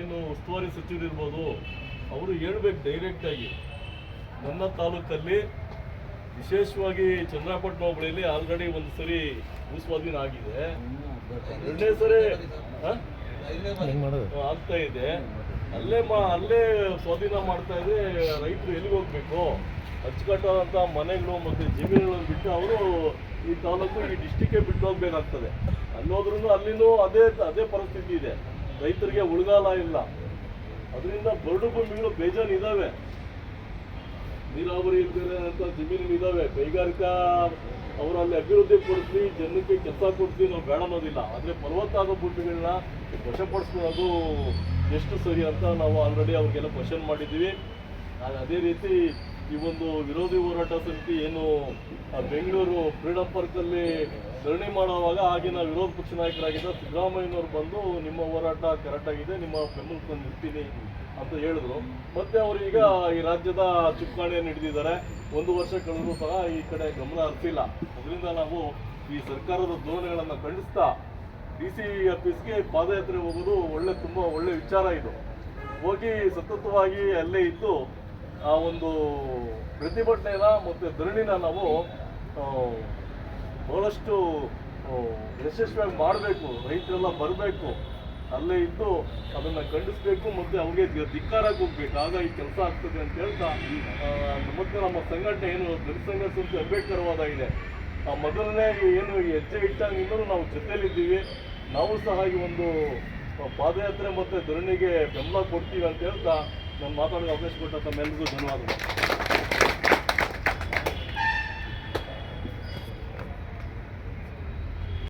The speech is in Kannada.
ಏನು ಉಸ್ತುವಾರಿ ಸಚಿವರಿರ್ಬೋದು ಅವರು ಹೇಳ್ಬೇಕು ಡೈರೆಕ್ಟಾಗಿ ನನ್ನ ತಾಲೂಕಲ್ಲಿ ವಿಶೇಷವಾಗಿ ಚಂದ್ರಪಟ್ಟಣ ಹೋಬಳಿಯಲ್ಲಿ ಆಲ್ರೆಡಿ ಒಂದು ಸರಿ ಭೂಸ್ವಾಧೀನ ಆಗಿದೆ. ಎರಡನೇ ಸರಿ ಆಗ್ತಾ ಇದೆ. ಅಲ್ಲೇ ಮಾ, ಅಲ್ಲೇ ಸ್ವಾಧೀನ ಮಾಡ್ತಾ ಇದೆ, ರೈತರು ಎಲ್ಲಿಗೆ ಹೋಗ್ಬೇಕು? ಅಚ್ಚುಕಟ್ಟಾದಂಥ ಮನೆಗಳು ಮತ್ತು ಜಮೀನುಗಳನ್ನು ಬಿಟ್ಟು ಅವರು ಈ ತಾಲೂಕು, ಈ ಡಿಸ್ಟಿಕ್ಗೆ ಬಿಟ್ಟು ಹೋಗ್ಬೇಕಾಗ್ತದೆ. ಅಲ್ಲೋದ್ರೂ ಅಲ್ಲಿನೂ ಅದೇ ಅದೇ ಪರಿಸ್ಥಿತಿ ಇದೆ. ರೈತರಿಗೆ ಉಳಿಗಾಲ ಇಲ್ಲ. ಅದರಿಂದ ಬರಡು ಭೂಮಿಗಳು ಬೇಜಾನ್ ಇದ್ದಾವೆ ನೀರಾವರಿ ಇಲ್ದಿರೋ ಅಂತ ಜಮೀನು ಇದ್ದಾವೆ ಕೈಗಾರಿಕಾ ಅವರಲ್ಲಿ ಅಭಿವೃದ್ಧಿ ಪಡಿಸಿ ಜನಕ್ಕೆ ಕೆಲಸ ಕೊಡ್ತೀವಿ ನಾವು ಬೇಡ ಅನ್ನೋದಿಲ್ಲ. ಆದರೆ ಫಲವತ್ತಾದ ಭೂಮಿಗಳನ್ನ ವಶಪಡಿಸ್ಕೊಳ್ಳೋದು ಎಷ್ಟು ಸರಿ ಅಂತ ನಾವು ಆಲ್ರೆಡಿ ಅವ್ರಿಗೆಲ್ಲ ಕ್ವಶನ್ ಮಾಡಿದ್ದೀವಿ. ಅದೇ ರೀತಿ ಈ ಒಂದು ವಿರೋಧಿ ಹೋರಾಟ ಸಮಿತಿ ಏನು ಬೆಂಗಳೂರು ಫ್ರೀಡಂ ಪಾರ್ಕಲ್ಲಿ ಧರಣಿ ಮಾಡುವಾಗ ಆಗಿನ ವಿರೋಧ ಪಕ್ಷ ನಾಯಕರಾಗಿದ್ದ ಸಿದ್ದರಾಮಯ್ಯನವರು ಬಂದು ನಿಮ್ಮ ಹೋರಾಟ ಕರೆಕ್ಟಾಗಿದೆ ನಿಮ್ಮ ಬೆಂಬಲಕ್ಕೆ ನಿಲ್ತೀನಿ ಅಂತ ಹೇಳಿದ್ರು. ಮತ್ತೆ ಅವರು ಈಗ ಈ ರಾಜ್ಯದ ಚುಕ್ಕಾಣಿಯನ್ನು ಹಿಡಿದಿದ್ದಾರೆ. ಒಂದು ವರ್ಷ ಕಳೆದರೂ ಸಹ ಈ ಕಡೆ ಗಮನ ಹರಿಸಿಲ್ಲ. ಅದರಿಂದ ನಾವು ಈ ಸರ್ಕಾರದ ಧೋರಣೆಗಳನ್ನು ಖಂಡಿಸ್ತಾ ಡಿ ಸಿ ಆಫೀಸ್ಗೆ ಪಾದಯಾತ್ರೆ ಹೋಗೋದು ಒಳ್ಳೆ ತುಂಬ ಒಳ್ಳೆ ವಿಚಾರ ಇದು. ಹೋಗಿ ಸತತವಾಗಿ ಅಲ್ಲೇ ಇದ್ದು ಆ ಒಂದು ಪ್ರತಿಭಟನೆನ ಮತ್ತು ಧರಣಿನ ನಾವು ಬಹಳಷ್ಟು ಯಶಸ್ವಿಯಾಗಿ ಮಾಡಬೇಕು, ರೈತರೆಲ್ಲ ಬರಬೇಕು, ಅಲ್ಲೇ ಇದ್ದು ಅದನ್ನು ಖಂಡಿಸ್ಬೇಕು ಮತ್ತು ಅವ್ರಿಗೆ ಧಿಕ್ಕಾರ ಹೋಗ್ಬೇಕು ಆಗ ಈ ಕೆಲಸ ಆಗ್ತದೆ ಅಂತ ಹೇಳ್ತಾ ಮತ್ತು ನಮ್ಮ ಸಂಘಟನೆ ಏನು ಜನಸಂಘ ಸಂಸ್ಥೆ ಇದೆ. ಆ, ಮೊದಲನೇ ಏನು ಹೆಜ್ಜೆ ಇಟ್ಟಾಗಿಂದಲೂ ನಾವು ಜೊತೆಯಲ್ಲಿದ್ದೀವಿ ನಾವು ಸಹ ಈ ಒಂದು ಪಾದಯಾತ್ರೆ ಮತ್ತು ಧರಣಿಗೆ ಬೆಂಬಲ ಕೊಡ್ತೀವಿ ಅಂತ ಹೇಳ್ತಾ ನಾನು ಮಾತಾಡೋ ಅವಕಾಶ ಕೊಟ್ಟಂತ ತಮ್ಮೆಲ್ಲರಿಗೂ ಧನ್ಯವಾದಗಳು.